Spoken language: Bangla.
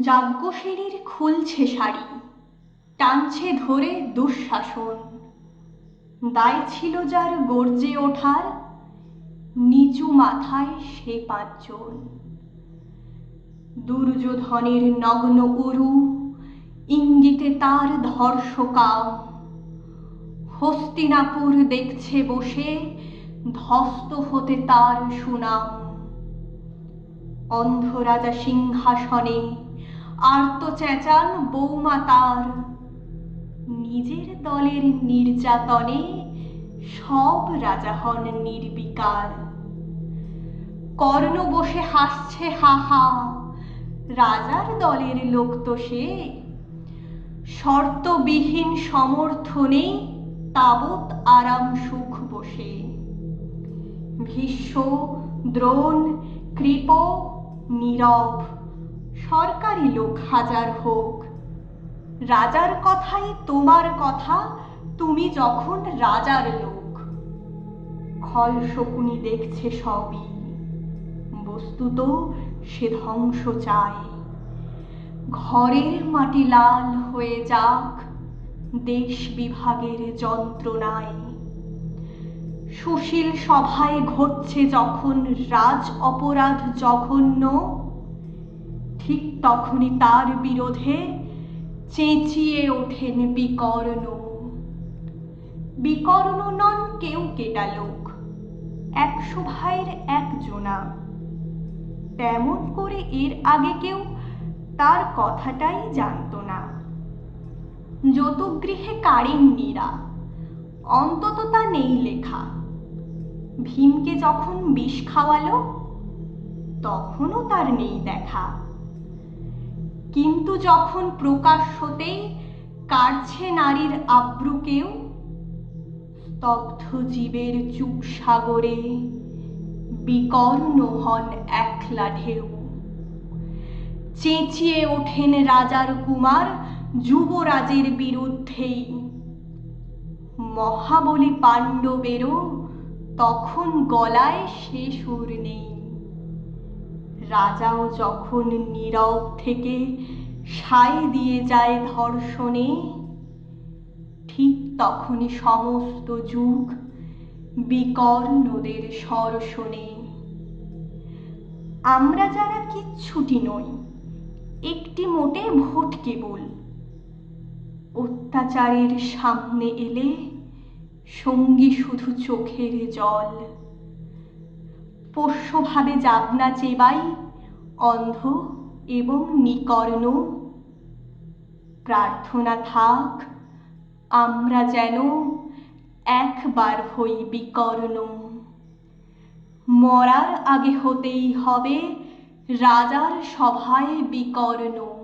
যাজ্ঞসেনীর খুলছে শাড়ি, টানছে ধরে দুঃশাসন। দায় ছিল যার গর্জে ওঠার, নিচু মাথায় সে পাঁচজন। দুর্যোধনের নগ্ন উরু, ইঙ্গিতে তার ধর্ষকাম হস্তিনাপুর দেখছে বসে ধস্ত হতে তার সুনাম। অন্ধ রাজা সিংহাসনে আর্ত চেঁচান বৌমা তার। নিজের দলের নির্যাতনে সব রাজা হন নির্বিকার। কর্ণ বসে হাসছে, হা হা। রাজার দলের লোক তো সে। শর্তবিহীন সমর্থনে তাবৎ আরাম সুখ বসে। ভীষ্ম, দ্রোণ, কৃপ, নীরব। সরকারি লোক হাজার হোক। রাজার কথাই তোমার কথা, তুমি যখন রাজার লোক। খল শকুনি দেখছে সবই, বস্তুত সে ধ্বংস চায়। ঘরের মাটি লাল হয়ে যাক, দেশ বিভাগের যন্ত্রণায়। সুশীল সভায় ঘটছে যখন রাজ অপরাধ জঘন্য ঠিক তখনই তার বিরোধে চেঁচিয়ে ওঠেন বিকর্ণ। বিকর্ণ নন কেউ কেটা লোক, একশো ভাইয়ের একজনা। তেমন করে এর আগে কেউ তার কথাটাই জানতো না। যতগৃহে কারেন্নিরা অন্তত তা নেই লেখা। ভীমকে যখন বিষ খাওয়ালো, তখনও তার নেই দেখা। কিন্তু যখন প্রকাশ্যতেই কাটছে নারীর আব্রুকেও, স্তব্ধ জীবের চুপ সাগরে বিকর্ণ হন একলা ঢেউ। চেঁচিয়ে ওঠেন রাজার কুমার যুবরাজের বিরুদ্ধেই। মহাবলী পাণ্ডবেরও তখন গলায় সে সুর নেই। রাজাও যখন নীরব থেকে সায় দিয়ে যায় ধর্ষণে, ঠিক তখনই সমস্ত যুগ বিকর্ণদের স্বর শোনে। আমরা যারা কিচ্ছুটি নই, একটি মোটে ভোট কেবল। অত্যাচারের সামনে এলে সঙ্গী শুধু চোখের জল। পোষ্যভাবে যাবনা চেবাই, অন্ধ এবং নিকর্ণ। প্রার্থনা থাক, আমরা যেন একবার হই বিকর্ণ। মরার আগে হতেই হবে রাজার সভায় বিকর্ণ।